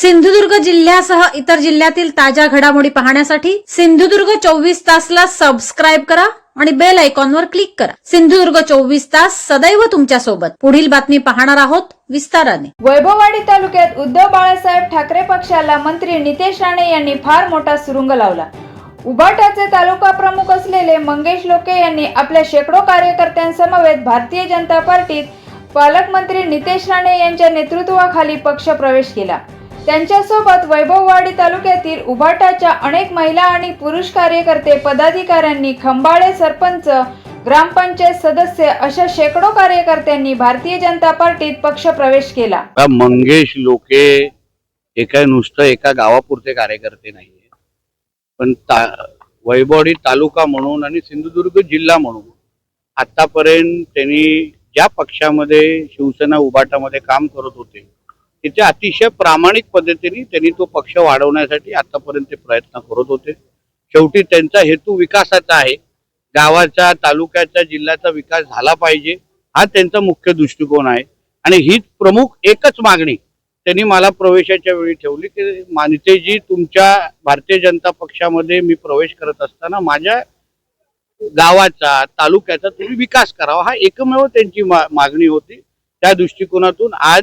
सिंधुदुर्ग जिल्ह्यासह इतर जिल्ह्यातील ताज्या घडामोडी पाहण्यासाठी सिंधुदुर्ग चोवीस तासला सबस्क्राईब करा आणि बेल आयकॉनवर क्लिक करा. सिंधुदुर्ग चोवीस तास सदैव तुमच्यासोबत. पुढील बातमी पाहणार आहोत विस्ताराने. वैभववाडी तालुक्यात उद्धव बाळासाहेब ठाकरे पक्षाला मंत्री नितेश राणे यांनी फार मोठा सुरुंग लावला. उबाटाचे तालुका प्रमुख असलेले मंगेश लोके यांनी आपल्या शेकडो कार्यकर्त्यांसमवेत भारतीय जनता पार्टीत पालकमंत्री नितेश राणे यांच्या नेतृत्वाखाली पक्ष प्रवेश केला. त्यांच्यासोबत वैभववाडी तालुक्यातील उभाटाच्या अनेक महिला आणि पुरुष कार्यकर्ते पदाधिकाऱ्यांनी खंबाळे सरपंच ग्रामपंचायत सदस्य अशा शेकडो कार्यकर्त्यांनी भारतीय जनता पार्टीत पक्ष प्रवेश केला. मंगेश लोके हे काय नुसतं एका गावापुरते कार्यकर्ते नाहीये. पण ता वैभवडी तालुका म्हणून आणि सिंधुदुर्ग जिल्हा म्हणून आतापर्यंत त्यांनी ज्या पक्षामध्ये शिवसेना उभाटामध्ये काम करत होते तिथे अतिशय प्रामाणिक पद्धतीने त्यांनी तो पक्ष वाढवण्यासाठी आतापर्यंत प्रयत्न करत होते. शेवटी त्यांचा हेतू विकासाचा आहे. गावाचा तालुक्याचा जिल्ह्याचा विकास झाला पाहिजे. हा त्यांचा मुख्य दृष्टिकोन आहे. आणि हीच प्रमुख एकच मागणी त्यांनी मला प्रवेशाच्या वेळी ठेवली की मानतेजी तुमच्या भारतीय जनता पक्षामध्ये मी प्रवेश करत असताना माझ्या गावाचा तालुक्याचा तुम्ही विकास करावा. हा एकमेव त्यांची मा- मागणी होती. त्या दृष्टिकोनातून आज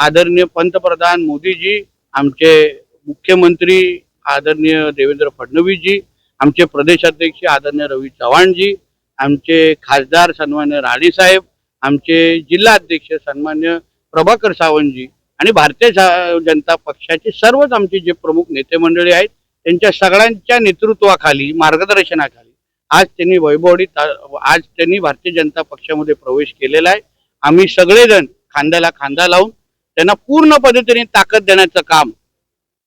आदरणीय पंतप्रधान मोदीजी आमचे मुख्यमंत्री आदरणीय देवेंद्र फडणवीसजी आमचे प्रदेशाध्यक्ष आदरणीय रवी चव्हाणजी आमचे खासदार सन्मान्य राणेसाहेब आमचे जिल्हा अध्यक्ष सन्मान्य प्रभाकर सावंतजी आणि भारतीय सा- जनता पक्षाचे सर्वच आमचे जे प्रमुख नेते मंडळी आहेत त्यांच्या सगळ्यांच्या नेतृत्वाखाली मार्गदर्शनाखाली आज त्यांनी वैभवडीत आज त्यांनी भारतीय जनता पक्षामध्ये प्रवेश केलेला आहे. आम्ही सगळेजण खांद्याला खांदा लावून त्यांना पूर्ण पद्धतीने ताकद देण्याचं काम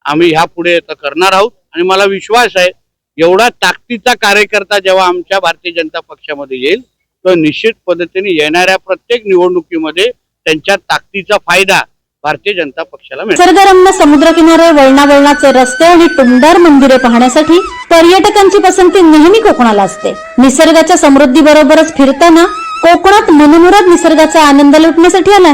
आम्ही ह्या पुढे आता करणार आहोत. आणि मला विश्वास आहे एवढा ताकदीचा कार्यकर्ता जेव्हा आमच्या भारतीय जनता पक्षामध्ये येईल तर निश्चित पद्धतीने येणाऱ्या प्रत्येक निवडणुकीमध्ये त्यांच्या ताकदीचा फायदा भारतीय जनता पक्षाला मिळेल. निसर्गरम्य समुद्रकिनारे वळणावळणाचे रस्ते आणि टुमदार मंदिरे पाहण्यासाठी पर्यटकांची पसंती नेहमी कोकणाला असते. निसर्गाच्या समृद्धी बरोबरच फिरताना कोकणात मनमुराद निसर्गाचा आनंद लुटण्यासाठी आलाय.